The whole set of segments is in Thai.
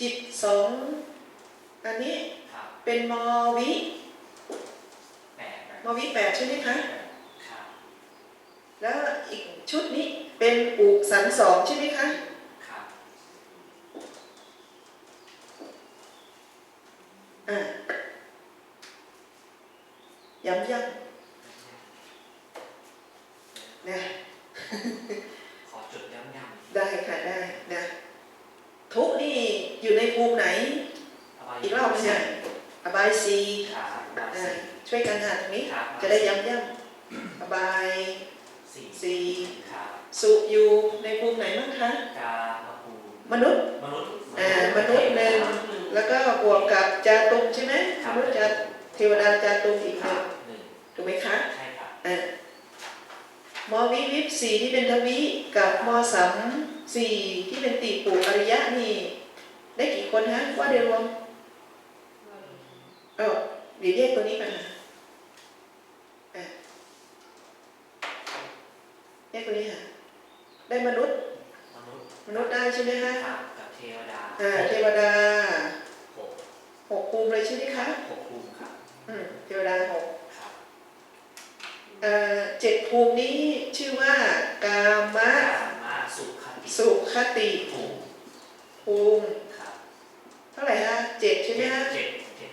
จิตสองอันนี้ครับเป็นมวิแปดนะมวิแปดใช่ไหมคะ ครับแล้วอีกชุดนี้เป็นอุสันสองใช่ไหมคะ ครับ อ่าย้ำย้ำนะ ขอจุดย้ำๆ ได้ค่ะได้นะทุกนี่อยู่ในภูมิไหน อีกรอบหนึงเนี่ยอบายซี ครับบา อ่า สี่ ช่วยกันหาตรงนี้ ครับ จะได้ย้ำย้ำอบาย สี่ ซี ครับ สุอยู่ในภูมิไหนบ้างคะ กามภู มนุษย์ มนุษย์ อ่ามนุษย์หนึ่ง แล้ วก็บวกกับจาตุมใช่ไหมครับมนุษย์จะเทวดาจาตุมอีกคหรันึ่บงหนึ่งถูกไหมคะใช่ครับอะมวิวิปสี่ที่เป็นทวิกับมสัมสี่ที่เป็นติปุอริยะนี่ได้กี่คนฮะว่าเดียวรวมเออเดี๋ยวแยกตัวนี้มาอะแยกตัวนี้ค่ะได้มนุษย์ มนุษย์มนุษย์ได้ใช่ไหมฮะครับกับเทวดาอ่าเทวดาหก หกภูมิเลยใช่ไหมคะหกภูมิครับอืมเทวดาหกครับเอ่อเจ็ดภูมินี้ชื่อว่ากามะกามาสุขติสุขติภูมิภูมิครับเท่าไหร่ฮะเจ็ดใช่ไหมฮะเจ็ดเจ็ด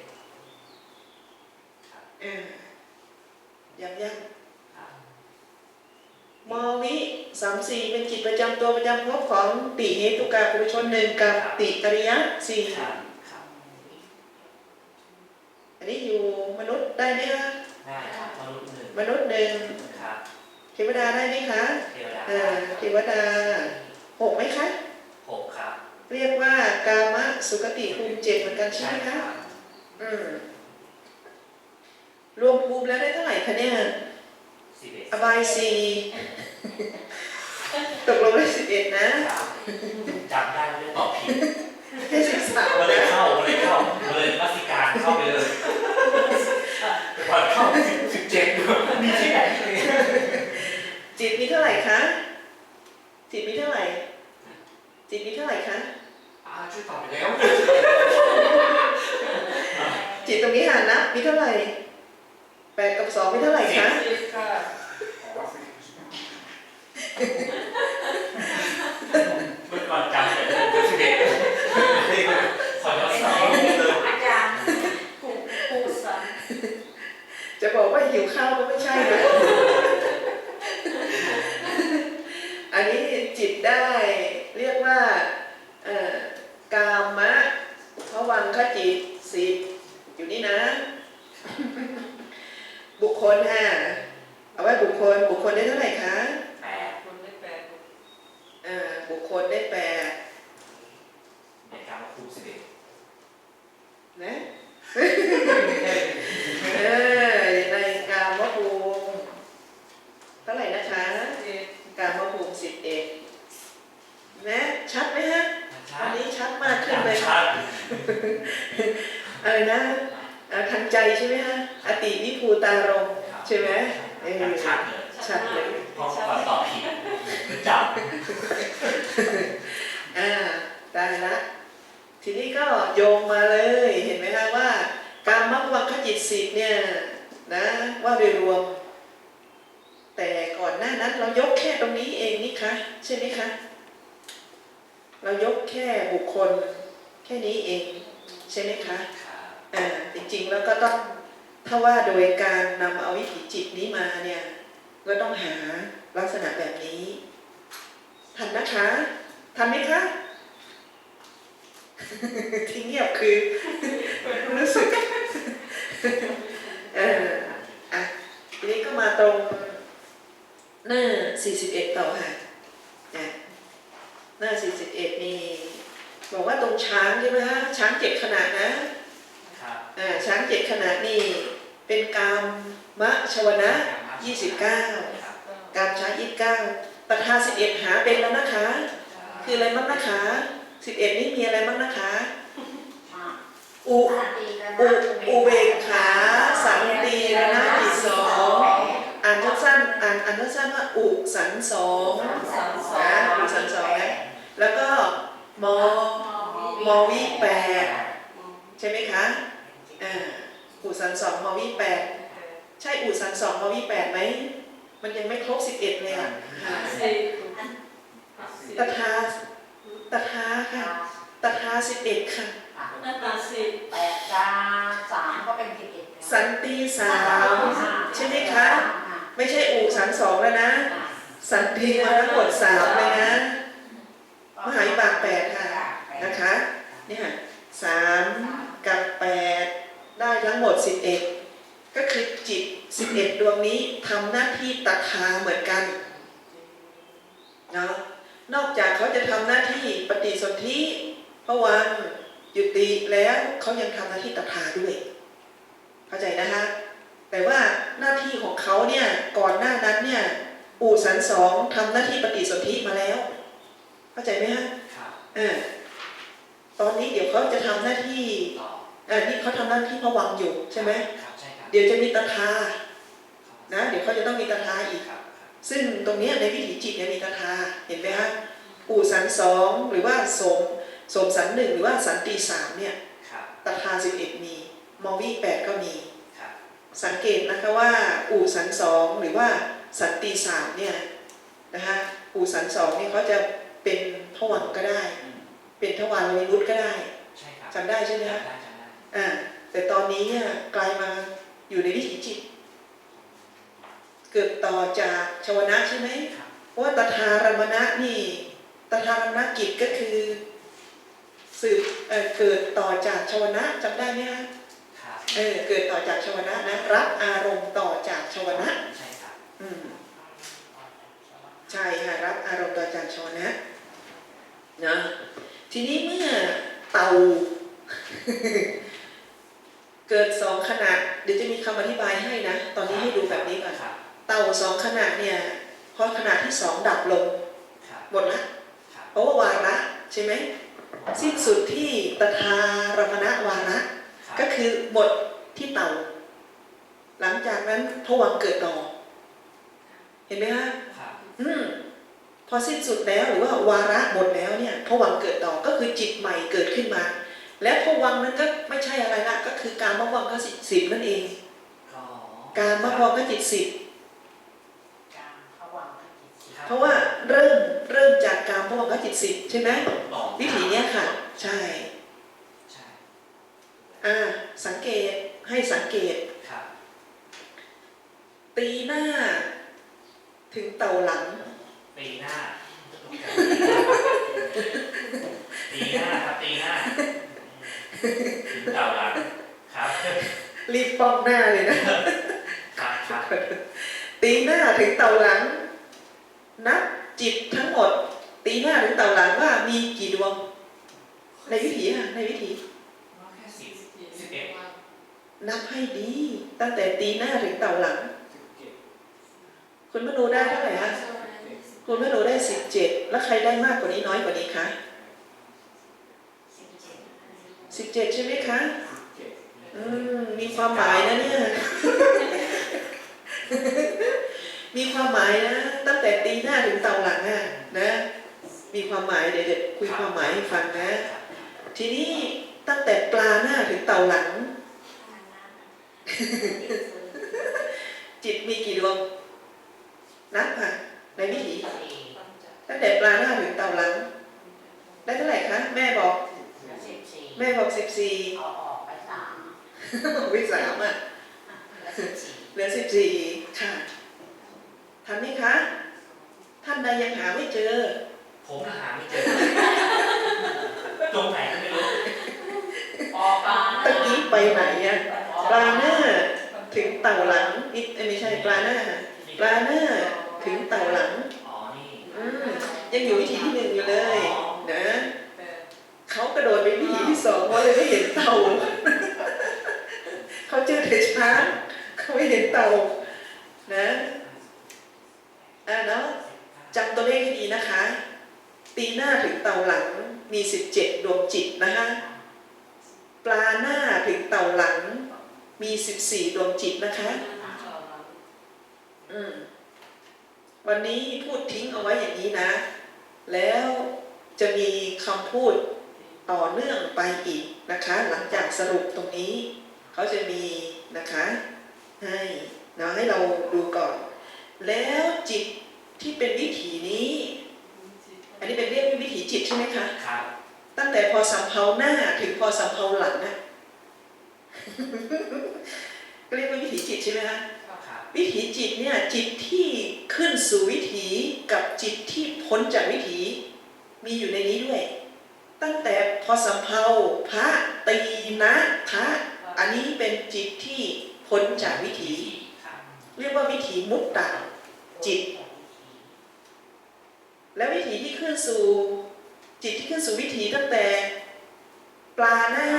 ครับอ่าย้ำย้ครับำมวิสามสี่เป็นจิตประจำตัวประจำภพของติเหตุกาปุรุชนหนึ่งกับติอริยะสี่ครับครับ อันนี้อยู่มนุษย์ ได้ไหมฮะได้ครับมนุษย์หนึ่งมนุษย์หนึ่งครับเทวดาได้ไหมคะเทวดาอ่าเทวดาหกไหมคะหกครับ เรียกว่ากามะสุขติภูมิเจ็ดเหมือนกันใช่ไหมคะรับอืมรวมภูมิแล้วได้เท่าไหร่คะเนี่ยสิบเอ็ดอบายซีตกลงได้สิบเอ็ดนะครับจำได้ไม่ได้ตอบผิดได้สิบสามก็เลยนะเข้าก็เลยเข้าเลยมัสการเข้าไปเลยก่อนเข้าสิบสิบเจ็ดมีที่ไหนเลย จิตมีเท่าไหร่คะจิตมีเท่าไหร่ จิตมีเท่าไหร่คะ อ่าช่วยตอบไปแล้ว จิตตรงนี้หานะมีเท่าไหร่แปดกับสองมีเท่าไหร่คะ เมื่อก่อนจำแต่เป็นสิบเอ็ดขอย้อนสอนเลย อาจารย์ผูกผูกสอน จะบอกว่าหิวข้าวก็ไม่ใช่นะ อันนี้จิตได้เรียกว่าเอ่อกามะพวังคจิตสิบ อยู่นี่นะ บุคคลฮะเอาไว้บุคคล บุคคลได้เท่าไหร่คะแปดคนได้แปดอ่าบุคคลได้แปดในการมาคูณสิบเอ็ดนะเออในกามะภูมิเท่าไหร่นะคะเจ็ดกามะภูมิสิบเอ็ดนะชัดไหมฮะชัอันดนี้ชัดมากขึ้นเลยชัดอะไรนะอ่า ทางใจใช่ไหมฮะอติวิภูตารมณ์ใช่ไหมเออชัดเลยชัดเลยเพราะก่อนตอบผิดจับอ่าได้ละทีนี้ก็โยงมาเลยเห็นไหมคะว่า การมักวังขจิตสิบเนี่ยนะว่าโดยรวม แต่ก่อนหน้านั้นเรายกแค่ตรงนี้เองนี่คะใช่ไหมคะเรายกแค่บุคคลแค่นี้เอง ใช่ไหมคะ อ่าจริงๆแล้วก็ต้องถ้าว่าโดยการนำเอาวิถีจิตนี้มาเนี่ย ก็ต้องหาลักษณะแบบนี้ ทันนะคะทันไหมคะที่เงียบคือรู้สึกเอออะทีนี้ก็มาตรงหน้า 41 ต่อค่ะอะหน้า 41 นี่บอกว่าตรงช้างใช่ไหมฮะช้างเจ็ดขนาดนะ ช้างเจ็ดขนาดนี่เป็นกามมะชวนะ 29ครับกามช้าง29ประธาน11หาเป็นแล้วนะคะ คืออะไรบ้างนะคะ11นี่มีอะไรบ้างนะคะอุสติกันอุอุเบกขาสันติระนาจิตสองอ่านสั้นๆอ่านอ่านสั้นๆว่าอุสันสองสองสองนะอุสันสองนะแล้วก็มอวิมอวิแปดใช่ไหมคะ อ่าอู่สันสองมอวิแปดใช่อู่สันสองมอวิแปดไหมมันยังไม่ครบสิบเอ็ดเลยอะค่ะตถาตถาค่ะตถาสิบเอ็ดค่ะหน้าตาสิแปดกาสามก็เป็นสิบเอ็ดสันติสามใช่ไหมคะไม่ใช่อู่สันสองแล้วนะ สันติมาทั้งหมดสามเลยนะมหาวิบากแปดค่ะนะคะนี่ค่ะสามกับแปด ได้ทั้งหมดสิบเอ็ดก็คือจิตสิบเอ็ดดวงนี้ทำหน้าที่ตถาเหมือนกันเนาะนอกจากเขาจะทำหน้าที่ปฏิสนธิพวังค์ยุติแล้วเขายังทำหน้าที่ตถาด้วย เข้าใจนะคะแต่ว่าหน้าที่ของเขาเนี่ยก่อนหน้านั้นเนี่ยอู่สันสองทำหน้าที่ปฏิสนธิมาแล้ว เข้าใจไหมฮะครับเออตอนนี้เดี๋ยวเขาจะทำหน้าที่ต่อ เออนี่เขาทำหน้าที่พวังค์อยู่ใช่ไหมครับใช่ครับเดี๋ยวจะมีตถานะ เดี๋ยวเขาจะต้องมีตถาอีกครับซึ่งตรงเนี้ยในวิถีจิตเนี่ยมีตถาเห็นไหมฮะปู่สันสองหรือว่าสมสมสันหนึ่งหรือว่าสันติสามเนี่ยครับตถาสิบเอ็ดมี มอวิแปดก็มีครับสังเกตนะคะว่า อู่สันสองหรือว่าสันติสามเนี่ยนะคะอู่สันสองนี่เขาจะเป็นพวังค์ก็ได้อืมเป็นทวารวิรุธก็ได้ใช่ครับจำได้ใช่ไหมจำคะได้จำได้ อ่าแต่ตอนนี้เนี่ยกลายมาอยู่ในวิถีจิต เกิดต่อจากชวนะใช่ไหมครับเพราะว่าตถารมณะนี่ตถารมณกิจก็คือสืบเอ่อเกิดต่อจากชวนะจำได้ไหมคะครับเออเกิดต่อจากชวนะนะรับอารมณ์ต่อจากชวนะใช่ครับอืมใช่ค่ะรับอารมณ์ต่อจากชวนะนะทีนี้เมื่อเตา เกิดสองขนาดเดี๋ยวจะมีคำอธิบายให้นะ ตอนนี้ให้ดูแบบนี้ก่อนครับเตาสองขนาดเนี่ยพอขนาดที่สองดับลงครับหมดละครับเพราะว่าวาระใช่ไหมสิ้นสุดที่ตถารมณวาระครับก็คือหมดที่เตาหลังจากนั้นพวังค์เกิดต่อ เห็นไหมฮะครับอืมพอสิ้นสุดแล้วหรือว่าวาระหมดแล้วเนี่ยพวังค์เกิดต่อก็คือจิตใหม่เกิดขึ้นมา และพวังค์นั้นก็ไม่ใช่อะไรละก็คือการมวังคจิตสิบนั่นเอง อ๋อการมวังคจิตสิบการผวังค์จิตสิคบเพราะว่าเริ่มเริ่มจากการมวังคจิตสิบใช่ไหมต่อวิถีเนี้ยค่ะ ใช่ใช่อ่าสังเกตให้สังเกต ครับตีหน้า ถึงเต่าหลัง ตีหน้าตีหน้าครับตีหน้า ถึงเต่าหลังครับ รีบป้องหน้าเลยนะครับครับตีหน้าถึงเต่าหลัง นับจิตทั้งหมด ตีหน้าถึงเต่าหลังว่ามีกี่ดวง ในวิถีอะในวิถีแค่สิบสิบเอ็ดนับให้ดี ตั้งแต่ตีหน้าถึงเต่าหลัง คุณมโนได้เท่าไหร่ฮะคุณมโนได้สิบเจ็ดแล้วใครได้มากกว่านี้น้อยกว่านี้คะสิบเจ็ด สิบเจ็ดใช่ไหมคะอืมมีความหมายนะเนี่ย มีความหมายนะ ตั้งแต่ตีหน้าถึงเต่าหลังอะนะ มีความหมายเดี๋ยวจะคุยความหมายให้ฟังนะ ทีนี้ตั้งแต่ปลาหน้าถึงเต่าหลัง จิตมีกี่ดวง นับค่ะ ในวิถีตั้งแต่ปลาหน้าถึงเต่าหลัง ได้เท่าไหร่คะ แม่บอกสิบสี่ แม่บอกสิบสี่เอาออกไปสามวิสามอะแล้วสิบสี่เหลือสิบสี่ค่ะทันไหมคะท่านใดยังหาไม่เจอ ผมน่ะหาไม่เจอตรงไหนก็ไม่รู้ออกปลาตะกี้ไปไหนอะปลาหน้าถึงเต่าหลังอีกเอ้ยไม่ใช่ปลาหน้าปลาหน้าถึงเต่าหลังอ๋อนี่อืมยังอยู่วิถีที่หนึ่งอยู่เลยนะ เขากระโดดไปวิถีที่สองเขาเลยไม่เห็นเต่าเขาเจอแต่ช้างเขาไม่เห็นเต่านะอ่าเนาะจำตัวเลขให้ดีนะคะ ตีหน้าถึงเต่าหลังมี 17 ดวงจิตนะคะปลาหน้าถึงเต่าหลัง มี 14 ดวงจิตนะคะอืมวันนี้พูดทิ้งเอาไว้อย่างนี้นะ แล้วจะมีคำพูด ต่อเนื่องไปอีกนะคะ หลังจากสรุปตรงนี้ เขาจะมีนะคะ ให้เนาะให้เราดูก่อน แล้วจิตที่เป็นวิถีนี้ อันนี้เป็นเรียกวิถีจิตใช่ไหมคะครับ ตั้งแต่พอสำเพาหน้าถึงพอสำเพาหลังนะก็เรียกว่าวิถีจิตใช่ไหมคะครับวิถีจิตเนี่ยจิตที่ขึ้นสู่วิถีกับจิตที่พ้นจากวิถีมีอยู่ในนี้ด้วย ตั้งแต่พอสำเพาพระตีนะทะอันนี้เป็นจิตที่พ้นจากวิถี เรียกว่าวิถีมุตตะจิต และวิถีที่ขึ้นสู่จิตที่ขึ้นสู่วิถีตั้งแต่ปลาหน้า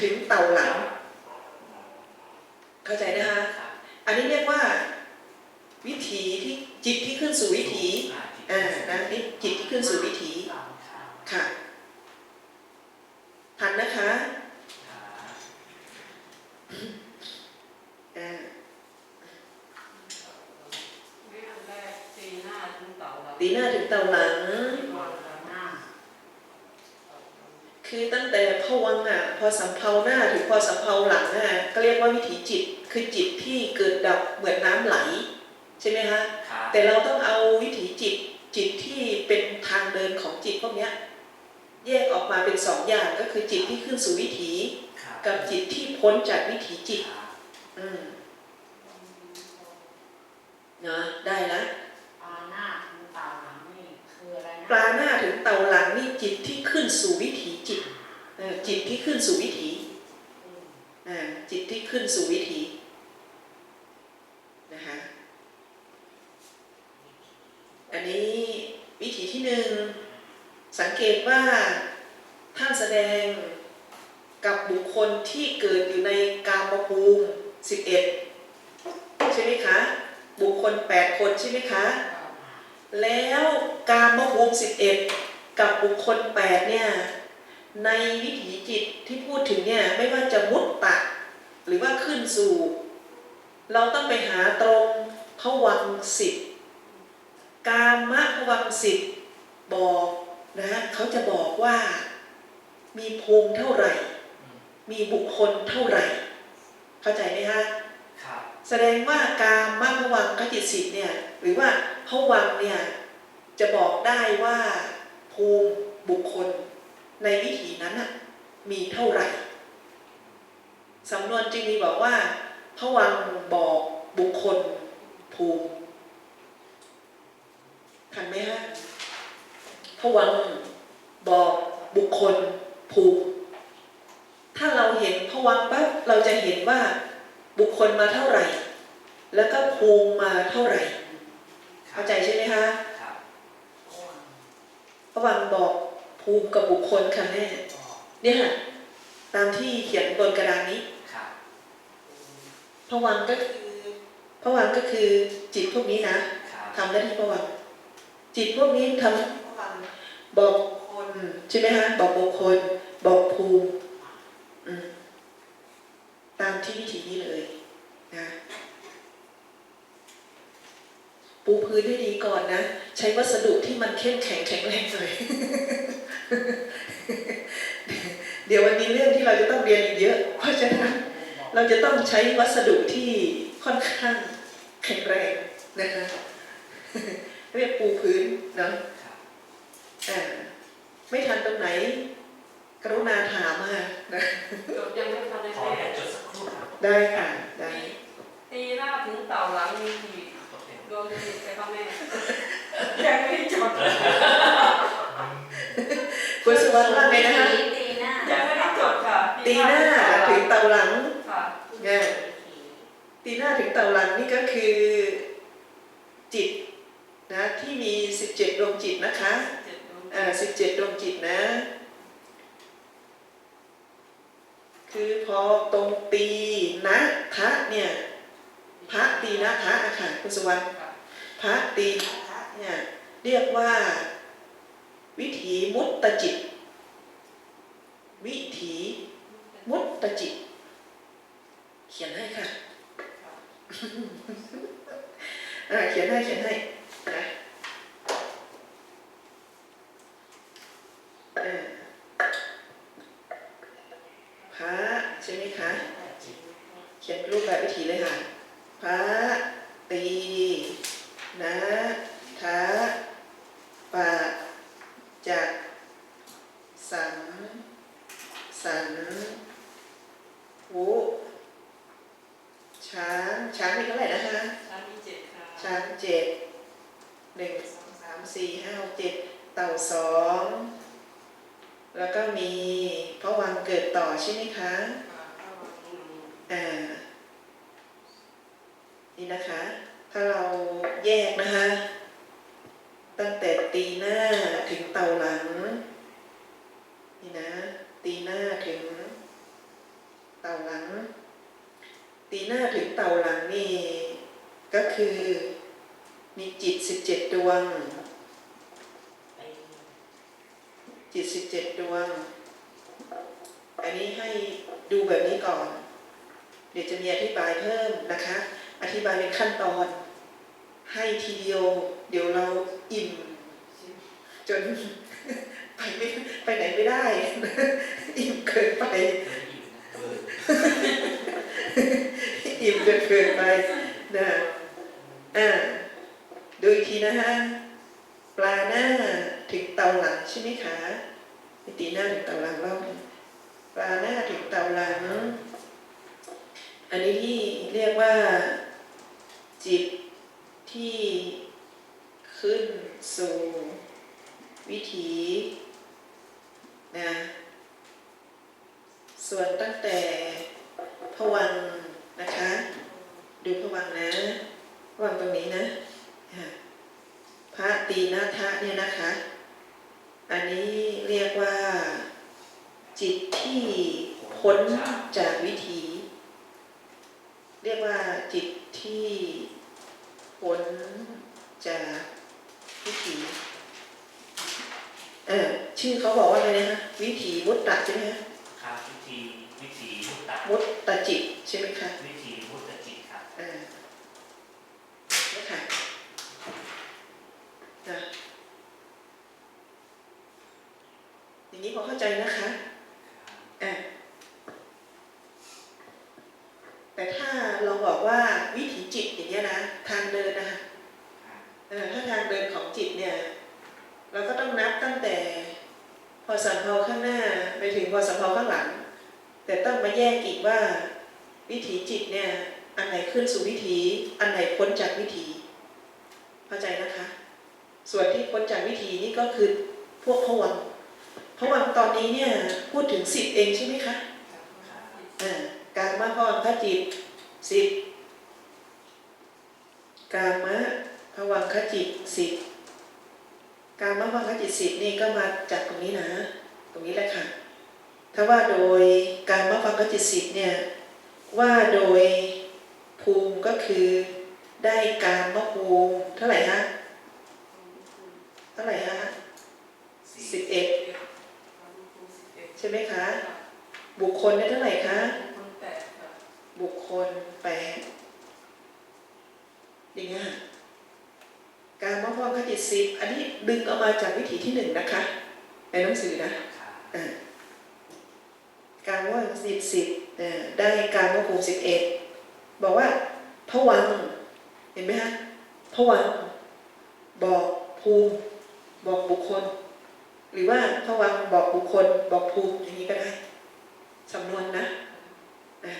ถึงเต่าหลัง เข้าใจนะคะอันนี้เรียกว่าวิถีที่จิตที่ขึ้นสู่วิถีอ่านะนี่จิตที่ขึ้นสู่วิถีค่ะ ทันนะคะครับอ่าวิอันแรกตีหน้าถึงเต่าแล้วตีหน้าถึงเต่าหลังหน้าคือตั้งแต่พวังค์อะ พอสำเพาหน้าถึงพอสำเพาหลังอะก็เรียกว่าวิถีจิต คือจิตที่เกิดดับเหมือนน้ำไหล ใช่ไหมคะครับแต่เราต้องเอาวิถีจิตจิตที่เป็นทางเดินของจิตพวกเนี้ย แยกออกมาเป็นสองอย่างก็คือจิตที่ขึ้นสู่วิถีครับกับจิตที่พ้นจากวิถีจิตครับอืมเนาะได้ละปลาหน้าถึงเต่าหลังนี่คืออะไรนะปลาหน้าถึงเต่าหลังนี่จิตที่ขึ้นสู่วิถีจิตเออจิตที่ขึ้นสู่วิถีอืมอ่าจิตที่ขึ้นสู่วิถีนะคะอันนี้วิถีที่หนึ่งสัง เกตว่าท่านแสดงกับบุคคลที่เกิดอยู่ในกามภูมิ 11 ใช่ไหมคะ บุคคล 8 คนใช่ไหมคะ แล้วกามภูมิ 11 กับบุคคล 8 เนี่ย ในวิถีจิตที่พูดถึงเนี่ยไม่ว่าจะมุตตะหรือว่าขึ้นสู่ เราต้องไปหาตรงพวังค์สิบกามะพวังค์สิบบอก นะเขาจะบอกว่ามีภูมิเท่าไหร่ มีบุคคลเท่าไหร่ เข้าใจไหมคะครับแสดงว่าการมากพวังคจิตสิทธิ์เนี่ยหรือว่าพวังค์เนี่ยจะบอกได้ว่าภูมิบุคคลในวิถีนั้นน่ะมีเท่าไหร่สำนวนจึงมีบอกว่าพวังค์บอกบุคคลภูมิทันไหมฮะ พวังค์บอกบุคคลภูมิถ้าเราเห็นพวังค์ปั๊บเราจะเห็นว่าบุคคลมาเท่าไหร่ แล้วก็ภูมิมาเท่าไหร่ เข้าใจใช่ไหมคะครับพระวังบอกภูมิกับบุคคลค่ะแม่บอกเนี่ยค่ะตามที่เขียนบนกระดานนี้ครับพระวังก็คือพระวังก็คือจิตพวกนี้นะครับทำหน้าที่พระวังจิตพวกนี้ทำ บอกคคลใช่ไหมคะบอกบุคคล บอกภูมิตามที่วิธีนี้เลยนะปูพื้นให้ดีก่อนนะ ใช้วัสดุที่มันเข้มแข็งแข็งแรงหน่อยเดี๋ยวมันมีเรื่องที่เราจะต้องเรียนอีกเยอะ เพราะฉะนั้นเราจะต้องใช้วัสดุที่ค่อนข้างแข็งแรงนะคะเรียกปูพื้นเนาะ ไม่ทันตรงไหน กรุณาถามมานะจดยังไม่ทันได้ขอแม่แค่จดสักครู่ครับได้ค่ะได้ตีหน้าถึงเต่าหลังมีกี่จดเต็มดวงจิตใช่ป่ะแม่ยังไม่ได้จดคุณสุวรรณว่าไงนะคะตีหน้ายังไม่ได้จดค่ะ ตีหน้าถึงเตาหลังค่ะเนี่ยตีหน้าถึงเตาหลังนี่ก็คือจิตนะที่มี 17 ดวงจิตนะคะ เจ็ดดวงอ่า17ดวงจิตนะ คือพอตรงตีนะทะเนี่ย พระตีนะทะอะค่ะคุณสุวรรณพระตีนะทะเนี่ยเรียกว่า วิถีมุตตจิต วิถีมุตตจิต เขียนให้ค่ะอ่าเขียนให้เขียนให้นะ เออช่ไหมคะ เขียนรูปแบบวิถีเลยค่ะ พระตีนะทะปะจักสังสันวุช้างช้างมีเท่าไหร่นะคะชั้นที่เจ็ดค่ะ ช้างเจ็ดหนึ่งสองสามสี่ห้าหกเจ็ดเต่าสอง แล้วก็มีพระวังเกิดต่อใช่ไหมคะอ่านี่นะคะ ถ้าเราแยกนะคะ ตั้งแต่ตีหน้าถึงเต่าหลัง นี่นะ ตีหน้าถึงเต่าหลัง ตีหน้าถึงเต่าหลังนี่ ก็คือมีจิตสิบเจ็ดดวง จิตสิบเจ็ดดวง อันนี้ให้ดูแบบนี้ก่อน เดี๋ยวจะมีอธิบายเพิ่มนะคะ อธิบายเป็นขั้นตอน ให้ทีเดียว เดี๋ยวเราอิ่ม จนไปไม่ไปไหนไม่ได้ อิ่มเกินไปอออิ่มจนเกินไปนะอ่าดูอีกทีนะฮะ ปลาหน้า ถึงเตาหลังใช่ไหมคะมิตีหน้าถึงเตาหลังรอบปลาหน้าถึงเตาหลังอันนี้ที่เรียกว่าจิตที่ขึ้นสู่วิถีนะส่วนตั้งแต่พวังนะคะ ดูพวังนะพวังตรงนี้นะอะพระตีนาทะเนี่ยนะคะ อันนี้เรียกว่า จิตที่พ้นจากวิถี เรียกว่าจิตที่พ้นจากวิถีเออชื่อเขาบอกว่าอะไรนะคะวิถีมุตตะใช่ไหมคะครับวิธีวิธีมุตตะมุตตะจิตใช่ไหมคะวิธีมุตตะจิตครับเออนี่ค่ะนะอย่างนี้พอเข้าใจนะคะเออแต่ถ้าเราบอกว่าวิถีจิตอย่างเงี้ยนะ ทางเดินนะคะ เออถ้าทางเดินของจิตเนี่ย เราก็ต้องนับตั้งแต่ พ อสัมเพาข้างหน้าไปถึงพอสัมเพาข้างหลัง แต่ต้องมาแยกอีกว่า วิถีจิตเนี่ยอันไหนขึ้นสู่วิถีอันไหนพ้นจากวิถีเข้าใจนะคะ ส่วนที่พ้นจากวิถีนี่ก็คือพวกพวังค์พวังค์ตอนนี้เนี่ยพูดถึงสิบเองใช่ไหมคะอ่าการมาพวังคจิตสิบกามะพวังคจิตสิบ การมะพวังคจิตสิบนี่ก็มาจากตรงนี้นะ ตรงนี้แหละค่ะ ถ้าว่าโดยการมะพวังคจิตสิบเนี่ยว่าโดยภูมิก็คือได้การมะภูมิเท่าไหร่ฮะเท่าไหร่ฮะสิบเอ็ดใช่ไหมคะ บุคคลได้เท่าไหร่คะคนแปดค่ะบุคคลแปดอย่างเงี้ย การมะพร้าวคติสิบอันนี้ดึงเอามาจากวิถีที่หนึ่งนะคะ ในหนังสือนะครับอ่าการว่าสิบสิบเอ่อได้การว่าภูมิสิบเอ็ดบอกว่าพวังค์เห็นไหมฮะพวังค์บอกภูมิบอกบุคคล หรือว่าพวังค์บอกบุคคล บอกภูมิอย่างนี้ก็ได้สำนวนนะอะ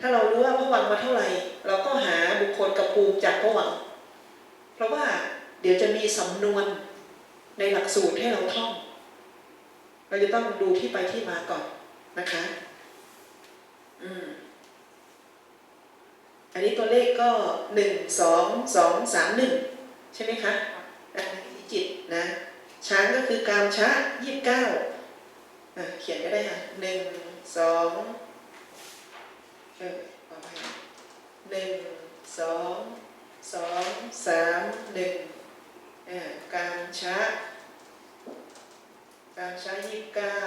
ถ้าเรารู้ว่าพวังค์มาเท่าไหร่ เราก็หาบุคคลกับภูมิจากพวังค์เพราะว่า เดี๋ยวจะมีสำนวนในหลักสูตรให้เราท่อง เราจะต้องดูที่ไปที่มาก่อนนะคะ อืม อันนี้ตัวเลขก็หนึ่งสองสองสามหนึ่งใช่ไหมคะอ่าที่จิตนะช้างก็คือการช้ายี่สิบเก้าเขียนก็ได้ค่ะหนึ่งสองเออขอหนึ่งสองสองสามหนึ่ง การช้าการช้ยี่สิบเก้า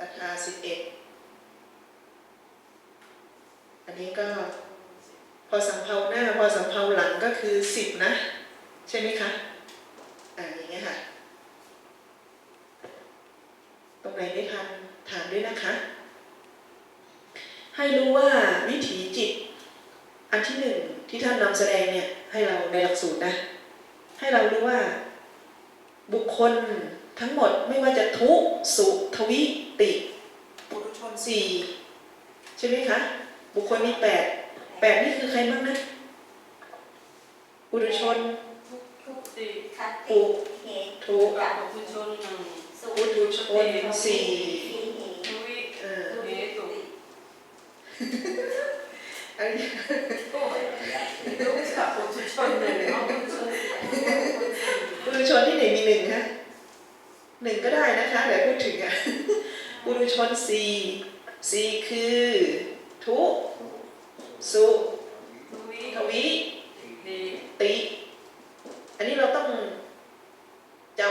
ราคาสิบเอ็ดอันนี้ก็พอสำเภาหน้าพอสำเภาหลังก็คือสิบนะ ใช่ไหมคะอ่าอย่างเงี้ค่ะ ตรงไหนไม่ทันถามด้วยนะคะ ให้รู้ว่าวิถีจิต อันที่หนึ่งที่ท่านนำแสดงเนี่ย ให้เราในหลักสูตรนะ ให้เรารู้ว่า บุคคลทั้งหมดไม่ว่าจะทุสุทวิติปุถุชนสี่ใช่ไหมคะ บุคคลมีแปดแปดนี่คือใครบ้างนะปุถุชนทุกทุกติคติปุเหตุทุกับผู้ชนหนึ่งสุปุถุชนสี่ขีเหตุทุวิเออเหตุอันนี้โอ้ยทุกกับผู้ชนหนึ่งเอาผู้ชนปุถุช นที่ไหนมีหนึ่งฮะหนึ่งก็ได้นะคะแต่พูดถึงอะปุถุชนสี่สี่คือ ทุสุ ทุวิ ทวิ เหตุ ติ อันนี้เราต้องจ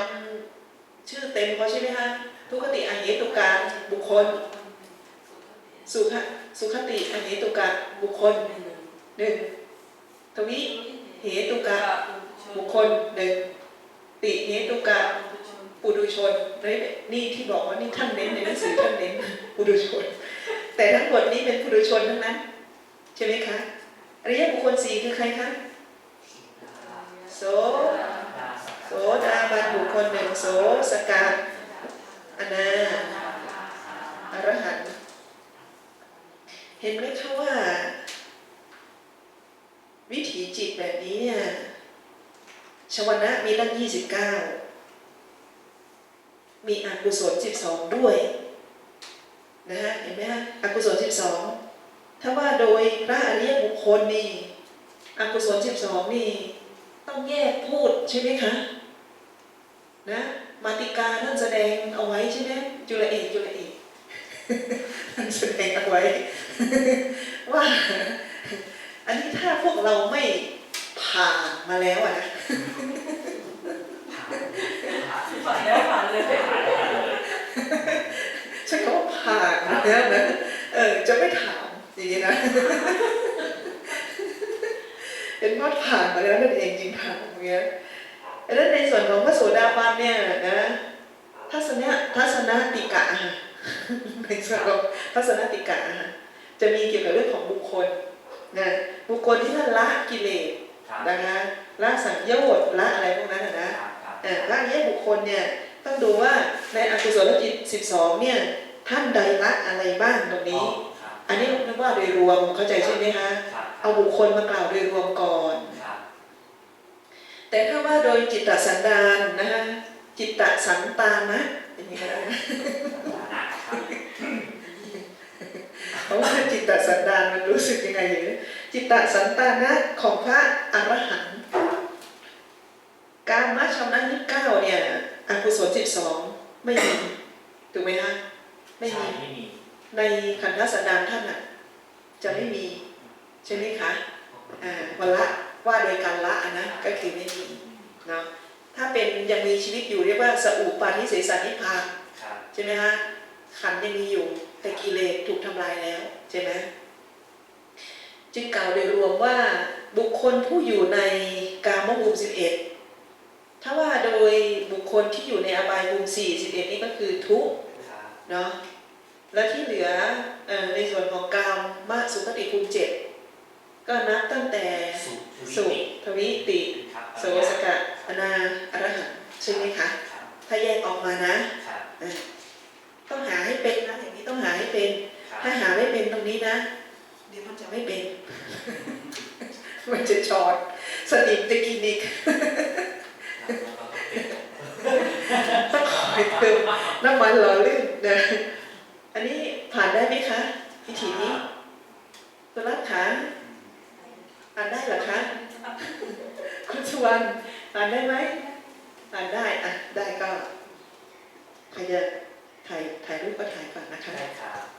ำชื่อเต็มเขาใช่ไหมคะทุกขติอเหตุกาบุคคล สุขสุขติอเหตุกาบุคคลหนึ่งทวิเหตุกาบุคคลหนึ่งติเหตุกาปุถุชนนี่นี่ที่บอกว่านี่ท่านเน้นในหนังสือท่านเน้นปุถุชน แต่ทั้งหมดนี้เป็นปุถุชน ทั้งนั้น ใช่ไหมคะอริยบุคคลสี่คือใครคะโสโสดาบันบุคคลหนึ่งโสสกาอนาอรหันเห็นไหมคะว่า วิถีจิตแบบนี้เนี่ยชวนะมีตั้งยี่สิบเก้ามีอกุศลสิบสองด้วยนะฮะเห็นไหมฮะอกุศลสิบสอง ถ้าว่าโดยพระอริยบุคคลนี่อกุศลสิบสองนี่ ต้องแยกพูดใช่ไหมคะ นะมาติกาท่านแสดงเอาไว้ใช่ไหมจุลเอกจุลเอกท่านแสดงเอาไว้ ว่า อันนี้ถ้าพวกเราไม่ผ่านมาแล้วอะนะผ่านแล้วผ่านเลยใช่คำว่าผ่านมาแล้วนะเออจะไม่ถาม อย่างนี้นะ เป็นว่าผ่านมาแล้วนั่นเองจริงถามอย่างเงี้ยแล้วในส่วนของพระโสดาบันเนี่ยนะทัศนะทัศนติกะค่ะในส่วนของทัศนติกะค่ะจะมีเกี่ยวกับเรื่องของบุคคลนะบุคคลที่ท่านละกิเลสครับนะคะละสังโยชน์ละอะไรพวกนั้นนะนะเอ่อละแยกบุคคลเนี่ยต้องดูว่าในอกุศลจิต 12 เนี่ยท่านใดละอะไรบ้างตรงนี้ครับ อันนี้เรียกว่าโดยรวมเข้าใจใช่ไหมคะครับเอาบุคคลมากล่าวโดยรวมก่อนครับแต่ถ้าว่าโดยจิตตสันดานนะคะจิตตสันตานะอย่างนี้ก็ได้นะนะครับเพราะว่าจิตตสันดานมันรู้สึกยังไงอยู่เนี่ยจิตตสันตานะของพระอรหันต์การมาชำนะยี่เก้าเนี่ยอกุศล12ไม่มีถูกไหมคะไม่มี ในขันธสันดานท่านอะจะไม่มีใช่ไหมคะอ่าวันละว่าโดยการละอนะก็คือไม่มีเนาะถ้าเป็นยังมีชีวิตอยู่เรียกว่าสอุปาทิเสสนิพพานใช่ไหมคะขันยังมีอยู่แต่กิเลสถูกทำลายแล้วใช่ไหมจึงกล่าวโดยรวมว่าบุคคลผู้อยู่ในกามภูมิ11ถ้าว่าโดยบุคคลที่อยู่ในอบายภูมิ4 11นี่ก็คือทุกเนาะ และที่เหลือเออในส่วนของกามมาสุขติภูมิเจ็ดก็นับตั้งแต่สุสุทวิติครับโสสกะอนาอรหันต์ใช่ไหมคะครับถ้าแยกออกมานะครับเออต้องหาให้เป็นนะอย่างนี้ต้องหาให้เป็นครับถ้าหาไม่เป็นตรงนี้นะ เดี๋ยวมันจะไม่เป็น มันจะจอดสนิมจะกินอีกต้องคอยเติมน้ำมันหล่อลื่นนะ อันนี้ผ่านได้ไหมคะวิธีนี้คุณรับขาอ่านได้หรอคะคุณชวนผ่านได้ไหมอ่านได้อะได้ก็ใครจะถ่ายถ่ายรูปก็ถ่ายก่อนนะคะได้ครับ